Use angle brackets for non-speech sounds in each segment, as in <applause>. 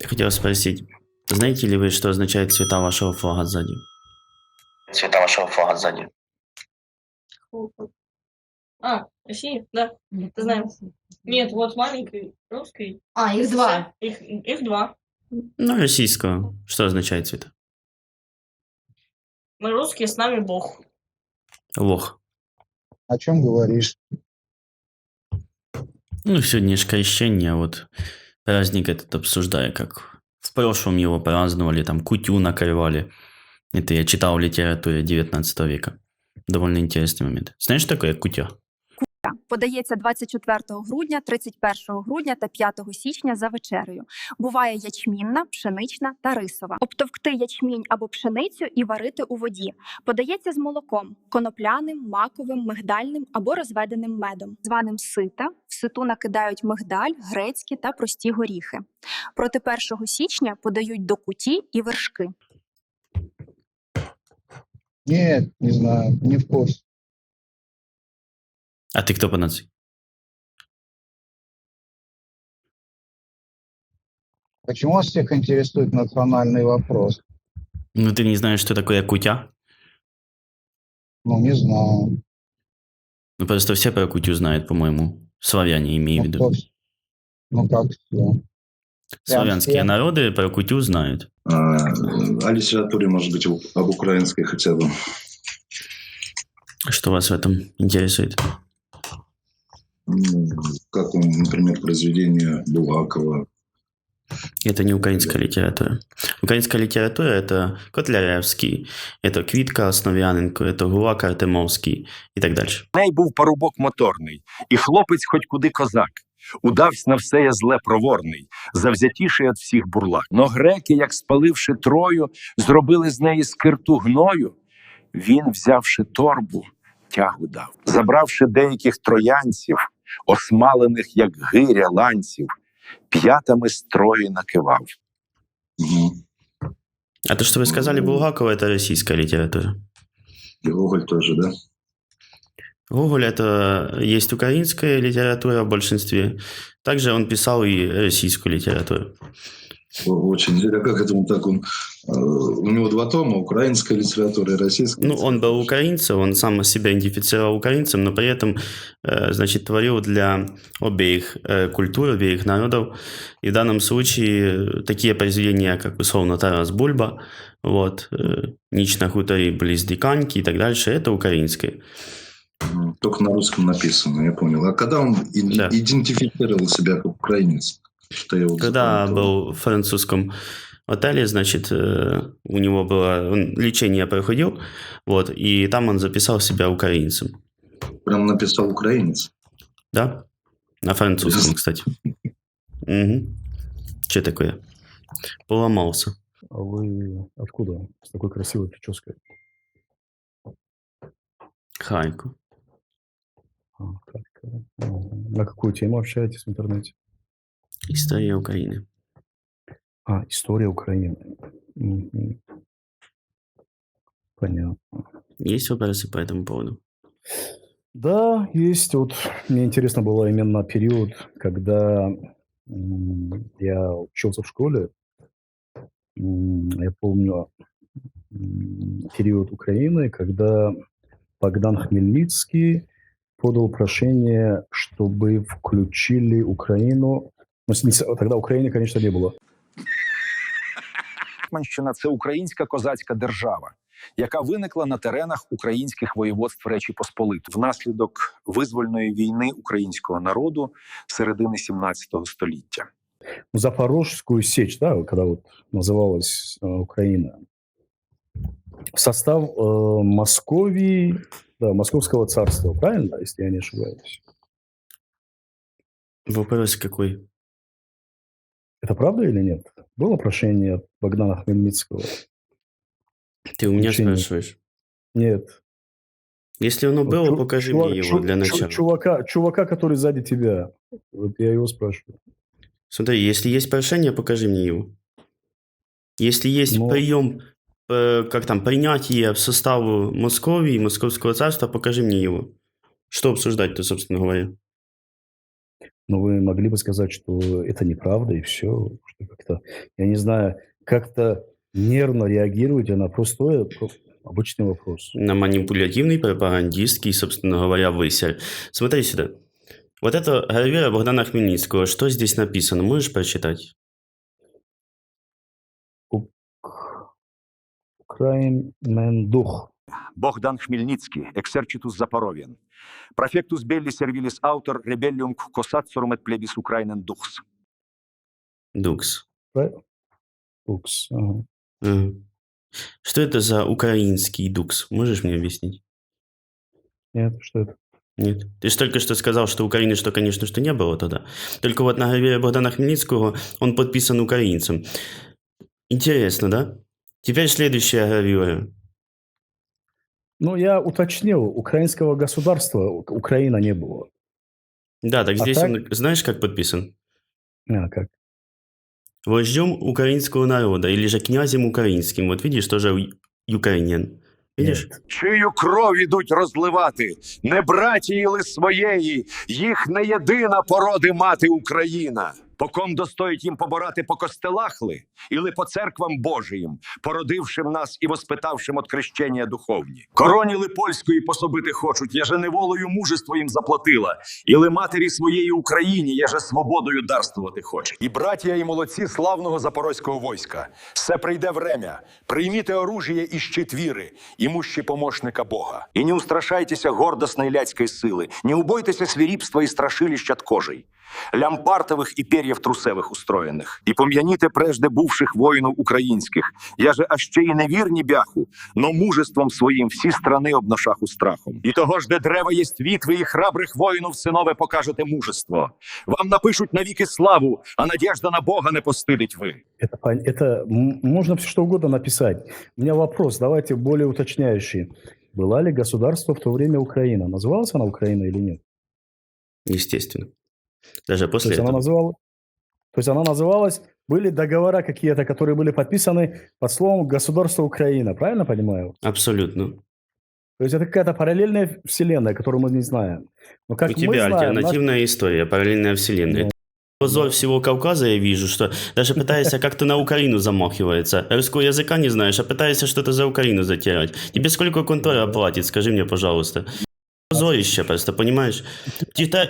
Я хотел спросить, знаете ли вы, что означает цвета вашего флага сзади? Цвета вашего флага сзади. А, Россия, да. Знаем. Нет, вот маленький русский. А, их два. Их, их два. Ну, российского. Что означает цвета? Мы русские, с нами Бог. Лох. О чем говоришь? Ну, сегодня ж крещение, а вот праздник этот обсуждаю, как в прошлом его праздновали, там кутю накрывали. Это я читал в литературе 19 века. Довольно интересный момент. Знаешь, что такое кутя? Подається 24 грудня, 31 грудня та 5 січня за вечерею. Буває ячмінна, пшенична та рисова. Обтовкти ячмінь або пшеницю і варити у воді. Подається з молоком, конопляним, маковим, мигдальним або розведеним медом, званим сита. В ситу накидають мигдаль, грецькі та прості горіхи. Проти 1 січня подають до куті і вершки. Нет, не знаю, не в курсе. А ты кто по нации? Почему вас всех интересует национальный вопрос? Ну, ты не знаешь, что такое кутя? Ну, не знаю. Ну, просто все про кутю знают, по-моему. Славяне, имею в Ну, виду. ну как все? Славянские все. народы про кутю знают. А, о литературе, может быть, об украинской хотя бы. Что вас в этом интересует? Ну, Как, он, например, произведение Булгакова. Это не украинская литература. Украинская литература – это Котляревский, это Квітка Основ'яненко, это Гулак Артемовський і так далі. В неї був парубок моторний, і хлопець хоч куди козак. Удавсь на все я зле проворний, завзятіший від всіх бурлак. Но греки, як спаливши трою, зробили з неї скирту гною. Він, взявши торбу, тягу дав, забравши деяких троянців, осмалених, як гиря ланців, п'ятами строї накивав. Мгм. А то, что вы сказали, Булгакова – это российская литература. И Гоголь тоже, да? Гоголь – это есть украинская литература в большинстве. Также он писал и российскую литературу. Очень. А как это он так? Он, э, у него два тома, украинская литература и российская. Ну, он был украинцем, он сам себя идентифицировал украинцем, но при этом, э, значит, творил для обеих э, культур, обеих народов. И в данном случае такие произведения, как условно Тарас Бульба, вот, «Ніч на хуторі близ Диканьки» и так дальше, это украинское. Только на русском написано, я понял. А когда он Да. идентифицировал себя как украинец? Что я вот Когда запамятовал. был в французском отеле, значит, э, у него было, он лечение проходил, вот, и там он записал себя украинцем, Прям написал украинец. да? На французском, кстати. Угу. Что такое? Поломался. А вы откуда с такой красивой прической? Хайку. А. На какую тему общаетесь в интернете? История Украины. А, история Украины. Мгм. Понятно. Есть вопросы по этому поводу? Да, есть. Вот мне интересно было именно период, когда я учился в школе. Я помню период Украины, когда Богдан Хмельницкий подал прошение, чтобы включили Украину. Ну, с- не с- тогда Украины, конечно, не было. Гетьманщина це українська козацька держава, яка виникла на теренах українських воєводств Речі Посполитої внаслідок визвольної війни українського народу середини 17 століття. Запорожскую сечь, да, вот когда вот называлась э, Украина, в состав э, Московии, да, Московского царства, правильно, если я не ошибаюсь? Вопрос какой? Это правда или нет? Было прошение Богдана Хмельницкого? Ты у меня Включение. спрашиваешь? Нет. Если оно было, Чу- покажи чувак- мне его чу- для начала. чувака, чувака, который сзади тебя. Вот я его спрашиваю. Смотри, если есть прошение, покажи мне его. Если есть Ну- прием, э, как там, принятие в составу Московии, Московского царства, покажи мне его. Что обсуждать-то, собственно говоря? Но вы могли бы сказать, что это неправда, и все. Что как-то, я не знаю, как-то нервно реагируете на простой, про- обычный вопрос. На манипулятивный, пропагандистский, собственно говоря, высер. Смотри сюда. Вот это гравюра Богдана Хмельницкого. Что здесь написано? Можешь прочитать? Украин дух. Богдан Хмельницький, ексерчитус Запоровін. Профектус белли сервіліс автор ребелліум косацорум et plebis Ukrainen dux. Дукс. Правильно? Укс. ага. Ага. Что это за украинский дукс? Можешь мне объяснить? Нет, что это? Нет. Ты же только что сказал, что Украины, что, конечно, что не было тогда. Только вот на гравюре Богдана Хмельницкого он подписан украинцем. Интересно, да? Теперь следующая гравюра. Ну, я уточнил, украинского государства У- Украина не было. Да, так А здесь так? он, знаешь, как подписан? А, как? Вождем украинского народа, или же князем украинским. Вот видишь, тоже у- украинен. Видишь? Нет. Чию кров ідуть розливати, не братії ли своєї, їх не єдина породи мати Україна. Поком достоїть їм поборати по костелах ли, іли по церквам Божиїм, породившим нас і воспитавшим от крещення духовні. Короні ли польської пособити хочуть, я же неволою мужество їм заплатила, іли матері своєї Україні, я же свободою дарствувати хоче. І братія і молодці славного запорозького війська, все прийде время, прийміте оружие і щит віри, імущі помощника Бога. І не устрашайтеся гордосної ляцької сили, не убойтеся свиріпства і страшилищ от кожей, лямпартових і пер'їв трусевих устроєних. І пом'яніте прежде бувших воїнів українських, я же а ще й невірні бяху, но мужеством своїм всі страни обношаху страхом. І того ж, де древа є світ, ви і храбрих воїнів синове покажете мужество. Вам напишуть навіки славу, а надіжда на Бога не постидить ви. Это, пон- это м- можно все что угодно написать. У меня вопрос, давайте более уточняющий. Была ли государство в то время Украина? Называлась она Украина или нет? Естественно. Даже То после есть, она этого. называла... То есть она называлась, были договора какие-то, которые были подписаны под словом «государство Украина», правильно понимаю? Абсолютно. То есть это какая-то параллельная вселенная, которую мы не знаем. Но как У тебя знаем, наш- альтернативная история, параллельная вселенная. Да. Позор всего Кавказа я вижу, что даже <laughs> пытаешься как-то на Украину замахивается. Русского языка не знаешь, а пытаешься что-то за Украину затирать. Тебе сколько контора платит, скажи мне, пожалуйста. Позорище просто, понимаешь?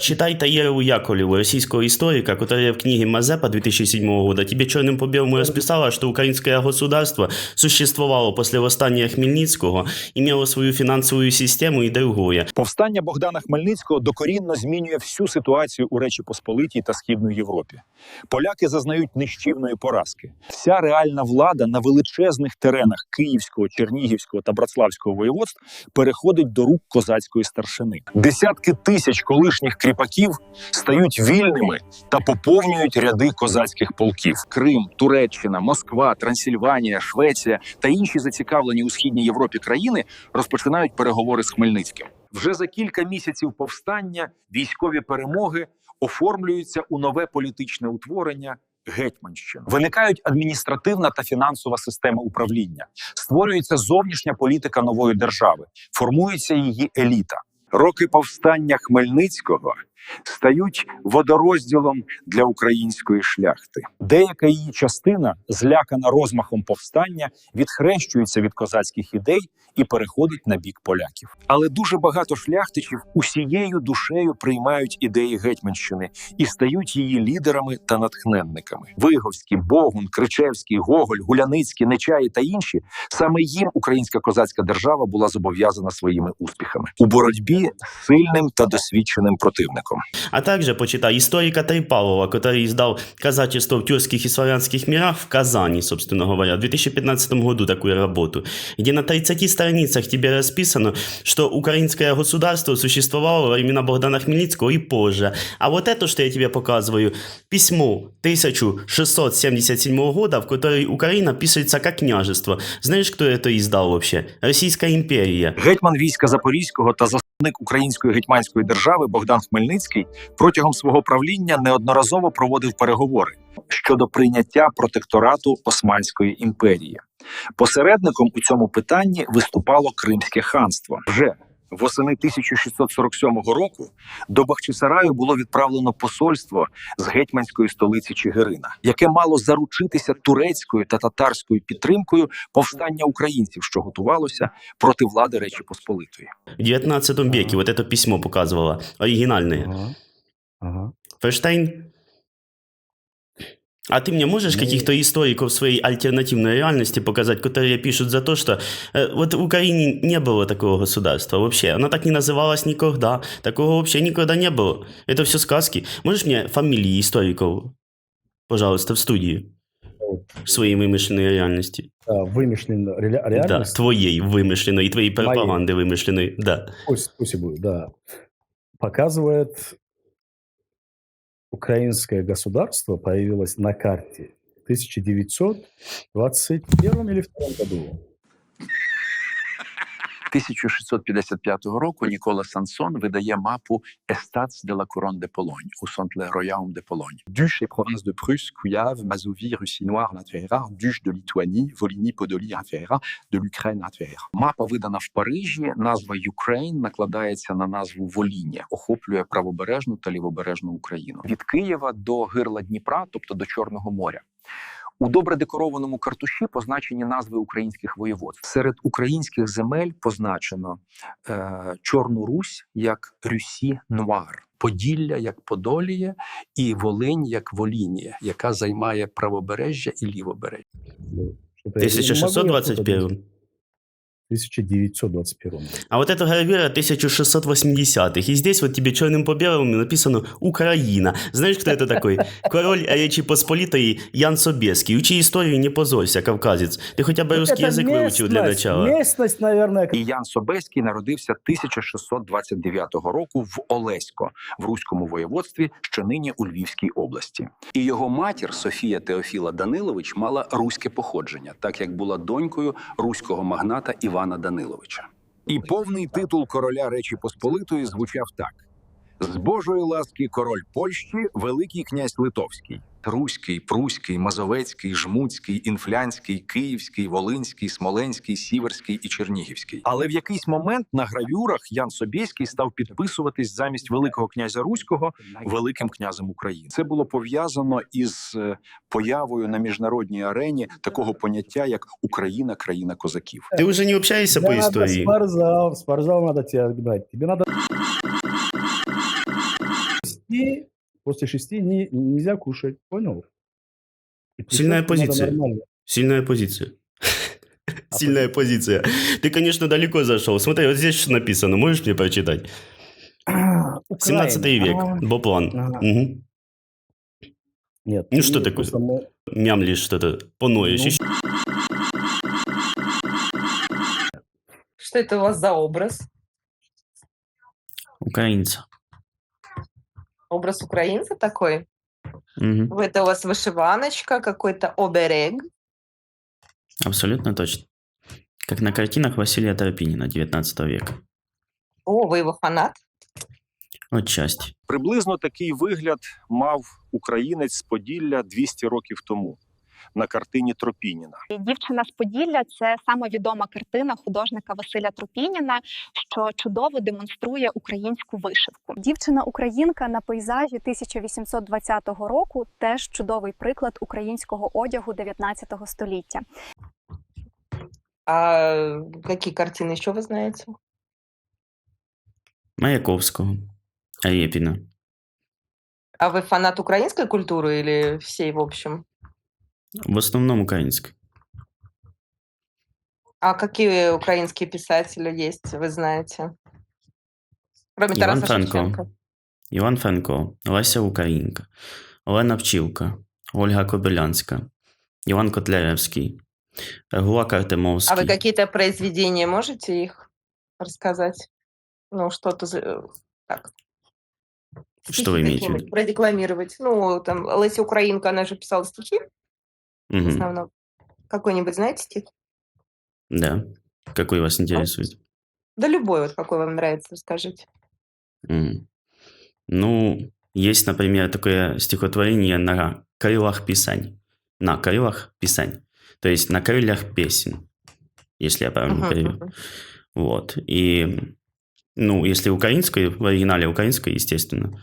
Читай, Таєрову Яковлеву, российского историка, которая в книге Мазепа 2007 года тебе черным по белому расписала, что украинское государство существовало после восстания Хмельницкого, имело свою финансовую систему и другое. Повстання Богдана Хмельницького докорінно змінює всю ситуацію у Речі Посполитій та Східної Європі. Поляки зазнають нищівної поразки. Вся реальна влада на величезних теренах Київського, Чернігівського та Братславського воєводств переходить до рук козацької старшини. Десятки тисяч колишніх кріпаків стають вільними та поповнюють ряди козацьких полків. Крим, Туреччина, Москва, Трансильванія, Швеція та інші зацікавлені у східній Європі країни розпочинають переговори з Хмельницьким. Вже за кілька місяців повстання військові перемоги оформлюються у нове політичне утворення. Гетьманщину виникають адміністративна та фінансова система управління, створюється зовнішня політика нової держави, формується її еліта. Роки повстання Хмельницького стають водорозділом для української шляхти. Деяка її частина, злякана розмахом повстання, відхрещується від козацьких ідей і переходить на бік поляків. Але дуже багато шляхтичів усією душею приймають ідеї гетьманщини і стають її лідерами та натхненниками. Виговський, Богун, Кричевський, Гоголь, Гуляницький, Нечаї та інші саме їм українська козацька держава була зобов'язана своїми успіхами у боротьбі з сильним та досвідченим противником А также почитай историка Трипалова, который издал «Казачество в тюркских и славянских мирах» в Казани, собственно говоря, в 2015 году такую работу, где на 30 страницах тебе расписано, что украинское государство существовало во времена Богдана Хмельницкого и позже. А вот это, что я тебе показываю, письмо 1677 года, в которой Украина пишется как княжество. Знаешь, кто это издал вообще? Российская империя. Гетьман війська Запорізького та засновник української гетьманської держави Богдан Хмельницький протягом свого правління неодноразово проводив переговори щодо прийняття протекторату Османської імперії. Посередником у цьому питанні виступало Кримське ханство. Вже Восени 1647 року до Бахчисараю було відправлено посольство з гетьманської столиці Чигирина, яке мало заручитися турецькою та татарською підтримкою повстання українців, що готувалося проти влади Речі Посполитої. В 19 веке вот это письмо показывало, оригинальное. Ага. Ага. Ферштейн, а ты мне можешь Ну- каких-то историков своей альтернативной реальности показать, которые пишут за то, что э, вот в Украине не было такого государства вообще, оно так не называлось никогда, такого вообще никогда не было. Это все сказки. Можешь мне фамилии историков, пожалуйста, в студии Вот, своей вымышленной реальности? да, вымышленная реля- Да, реальность. твоей вымышленной и твоей Моей. пропаганды вымышленной, да. Пусть, пусть и будет, да. Показывает украинское государство появилось на карте в 1921 или втором году. 1655 року Нікола Сансон видає мапу Estats de la Couronne de Pologne у Saint-Royaume de Pologne. Duche et provinces de Prusse, Mazovie, Russie noire, Latveria, Duche de Lituanie, Volhynie, Podolie, Latveria, de l'Ukraine, Latveria. Мапа видана в Парижі. Назва Ukraine накладається на назву Воління, охоплює правобережну та лівобережну Україну від Києва до гирла Дніпра, тобто до Чорного моря. У добре декорованому картуші позначені назви українських воєводств. Серед українських земель позначено е, Чорну Русь як Рюсі Нуар, Поділля як Подоліє і Волинь як Волінія, яка займає правобережжя і лівобережжя. Ну, что-то я не могу я тут 1621. 1921. А вот это гравюра 1680-х. И здесь вот тебе черным по белому написано «Украина». Знаешь, кто это такой? Король Речи Посполитой Ян Собеский. Учи историю, не позорься, кавказец. Ты хотя бы русский Это язык выучил для местность, начала. Местность, наверное, І Ян Собеський народився 1629 року в Олесько в Руському воєводстві, що нині у Львівській області. І його матір Софія Теофіла Данилович мала руське походження, так як була донькою руського магната Івана Даниловича. І повний титул короля Речі Посполитої звучав так: з Божої ласки король Польщі, Великий князь Литовський. Руський, Пруський, Мазовецький, Жмуцький, Інфлянський, Київський, Волинський, Смоленський, Сіверський і Чернігівський. Але в якийсь момент на гравюрах Ян Собєський став підписуватись замість Великого князя Руського Великим князем України. Це було пов'язано із е, появою на міжнародній арені такого поняття як Україна, країна козаків. Ты уже не общаешься по надо истории. спортзал, в спортзал надо тебя гнать. Тебе надо... Шести- после шести не, нельзя кушать, понял? И Сильная позиция. Сильная позиция. А <laughs> Сильная позиция. Ты, конечно, далеко зашел. Смотри, вот здесь что написано. Можешь мне прочитать? <clears throat> Украина. 17 век. А, Боплан. Мгм. Нет. Ну, что нет, такое? мы- Мямлишь что-то. Поноешь. Ну, Что это у вас за образ? Украинца. Образ украинца такой? Мгм. Это у вас вышиваночка, какой-то оберег. Абсолютно точно. Как на картинах Василия Тропинина 19 века. О, вы его фанат? Отчасти. Приблизно такий вигляд мав українець з Поділля 200 років тому на картині Тропініна. Дівчина з Поділля це саме відома картина художника Василя Тропініна, що чудово демонструє українську вишивку. Дівчина-українка на пейзажі 1820 року теж чудовий приклад українського одягу 19 століття. А какие картины еще вы знаете? Маяковского. Репина. А вы фанат украинской культуры или всей в общем? В основном украинской. А какие украинские писатели есть, вы знаете? Кроме Иван Тараса Франко. Шевченко. Іван Франко, Леся Українка, Олена Пчілка, Ольга Кобилянська, Іван Котляревський, Гулак А Артемовський. вы какие-то произведения можете их рассказать? Ну, что-то за- э, так. Что вы имеете в какие-нибудь виду? Продекламировать. Ну, там, Леся Украинка, она же писала стихи в Мгм. основном. Какой-нибудь, знаете, стих? Да. Какой вас интересует? Да любой, вот какой вам нравится, расскажите. М. Ну, есть, например, такое стихотворение на крылах писань. На крылах писань. То есть на крыльях песен, если я правильно Мгм, перевел. мгм. Вот. И ну, если українською, в оригіналі українською, естественно,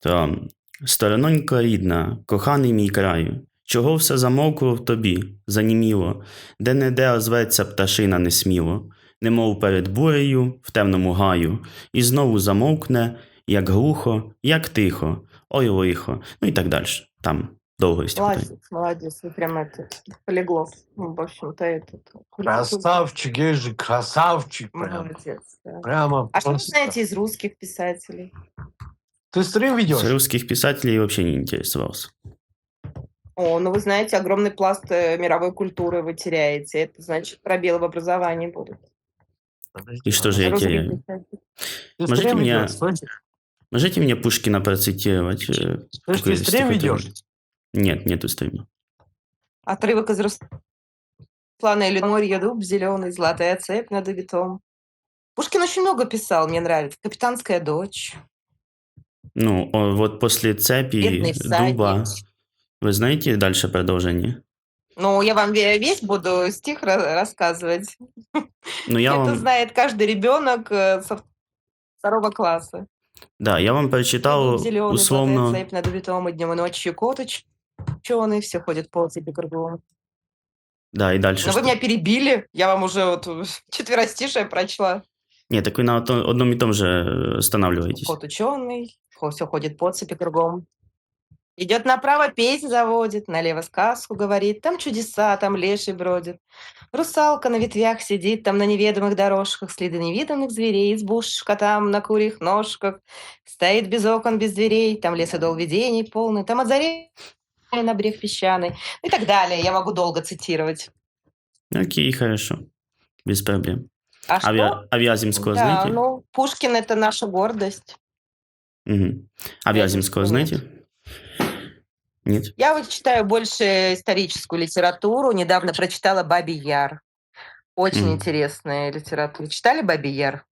то сторононько рідна, коханий мій краю, чого все замовкло в тобі, заніміло, де не де озветься пташина несміло, немов перед бурею в темному гаю, і знову замовкне, як глухо, як тихо, ой лихо, ну і так далі. Там довго стихотворення. Молодец, молодец, вы прям это полиглот. Ну, в общем-то, этот. Красавчик, я же красавчик прям. Молодец, да. Прямо А что вы просто. знаете из русских писателей? Ты стрим ведешь? С русских писателей вообще не интересовался. О, ну вы знаете, огромный пласт э, мировой культуры вы теряете. Это значит, пробелы в образовании будут. И что же я теряю? Можете стрим меня-? Можете мне Пушкина процитировать? э, ты стрим стихотворение? ведешь? Нет, нету стрима. Отрывок из Руслана или Морья дуб зеленый, золотая цепь над обитом. Пушкин очень много писал, мне нравится. Капитанская дочь. Ну, вот после цепи, Бедный дуба... всадник. Вы знаете дальше продолжение? Ну, я вам ве- весь буду стих ра- рассказывать. Ну, я Это вам... знает каждый ребенок э, со второго класса. Да, я вам прочитал Зеленый, условно... цепь над убитом и днем и ночью кот ученый, все ходит по цепи кругом. Да, и дальше Но вы что? меня перебили, я вам уже вот <laughs> четверостишее прочла. Нет, так вы на одном и том же э, останавливаетесь. Кот ученый, все ходит по цепи кругом. Идет направо, песнь заводит, налево сказку говорит, там чудеса, там леший бродит. Русалка на ветвях сидит, там на неведомых дорожках, следы невиданных зверей, избушка там на курьих ножках. Стоит без окон, без дверей, там лесодол видений полный, там от зари на брег песчаный и так далее. Я могу долго цитировать. Окей, хорошо. Без проблем. А А, что? Вя... а Вяземского Да, знаете? ну, Пушкин – это наша гордость. А Вяземского нет. знаете? Нет? Я вот читаю больше историческую литературу. Недавно прочитала «Бабий Яр». Очень Мгм. интересная литература. Читали «Бабий Яр»?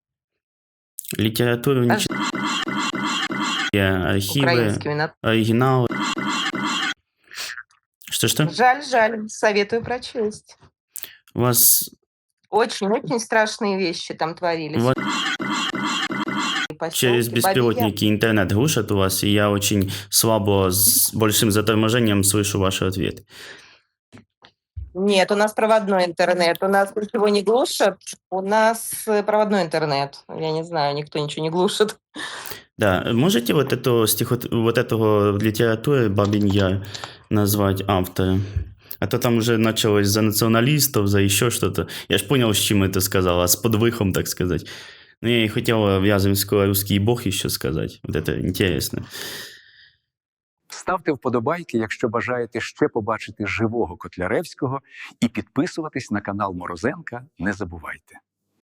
Литературу не читаю. Я Архивы, оригиналы. Что-что? Жаль, жаль. Советую прочесть. У вас Очень-очень страшные вещи там творились. Вот. Через беспилотники интернет глушат у вас, и я очень слабо, с большим заторможением слышу ваши ответы. Нет, у нас проводной интернет. У нас ничего не глушат. У нас э, проводной интернет. Я не знаю, никто ничего не глушит. Да, можете вот, эту стихот... вот этого в литературе Бабин Яр назвать автора? А то там уже началось за националистов, за еще что-то. Я ж понял, с чем это сказал, а с подвыхом, так сказать. Ну, я и хотел Вяземсько-Русский бог» еще сказать. Вот это интересно. Ставте вподобайки, якщо бажаєте ще побачити живого Котляревського, і підписуватись на канал Морозенка не забувайте.